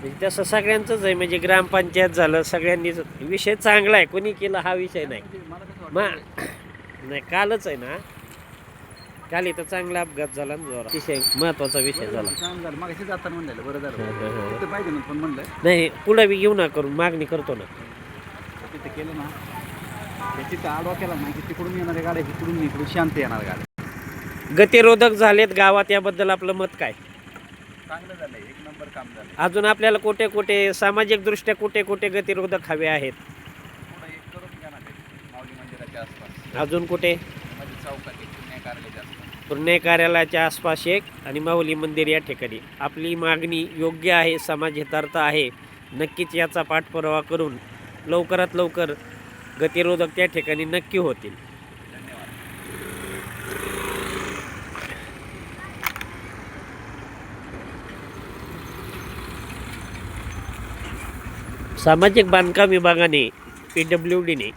म्हणजे तसं सगळ्यांचंच आहे म्हणजे ग्रामपंचायत झालं सगळ्यांनीच. विषय चांगला आहे कोणी केला हा विषय नाही. नाही कालच आहे ना? काल इथं चांगला अपघात झाला ना जोरा विषय महत्त्वाचा विषय झाला. नाही पुढे बी घेऊ ना करून मागणी करतो ना. केलं ना. ते तिथं आडवा केला ना की तिकडून येणाऱ्या गाड्या इकडून इकडून शांत येणार गाड्या गतिरोधक झालेत गावात याबद्दल आपलं मत काय? चांगलं झालं एक नंबर काम झालं अजून आपल्याला कुठे कुठे सामाजिक दृष्ट्या कुठे कुठे गतिरोधक हवे आहेत? पुढं एक करून घ्या ना ते माऊली मंदिराच्या आसपास. अजून कुठे? मध्ये चौकात एक पुण्य कार्यालयाच्या आसपास. पूर्णे कार्यालयाच्या आसपास एक आणि माऊली मंदिर या ठिकाणी. आपली मागणी योग्य आहे समाज हितार्थ आहे. नक्कीच याचा पाठपुरावा करून लवकरात लवकर गतिरोधक त्या ठिकाणी नक्की होतील. सामाजिक बांधकाम विभागाने पी डब्ल्यू डीने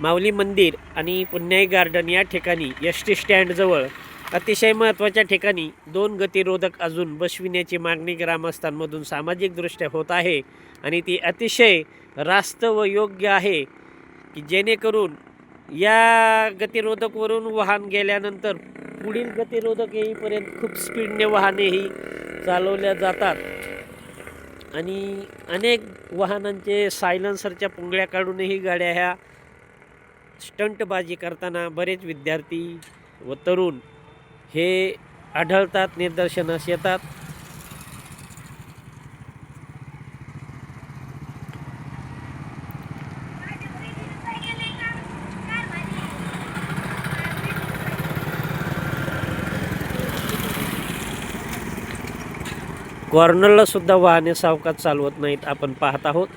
माऊली मंदिर आणि पुण्याई गार्डन या ठिकाणी एस टी स्टँडजवळ अतिशय महत्त्वाच्या ठिकाणी दोन गतिरोधक अजून बसविण्याची मागणी ग्रामस्थांमधून सामाजिकदृष्ट्या होत आहे आणि ती अतिशय रास्त व योग्य आहे. की जेणेकरून या गतिरोधकवरून वाहन गेल्यानंतर पुढील गतिरोधक येईपर्यंत खूप स्पीडने वाहनेही चालवल्या जातात. आणि अनेक वाहनांचे सायलन्सरच्या पुंगळ्या काढूनही गाड्या ह्या स्टंटबाजी करताना बरेच विद्यार्थी व तरुण हे आढळतात निदर्शनास येतात. कॉर्नरला सुद्धा वाहने सावकाश चालवत नाहीत आपण पाहत आहोत.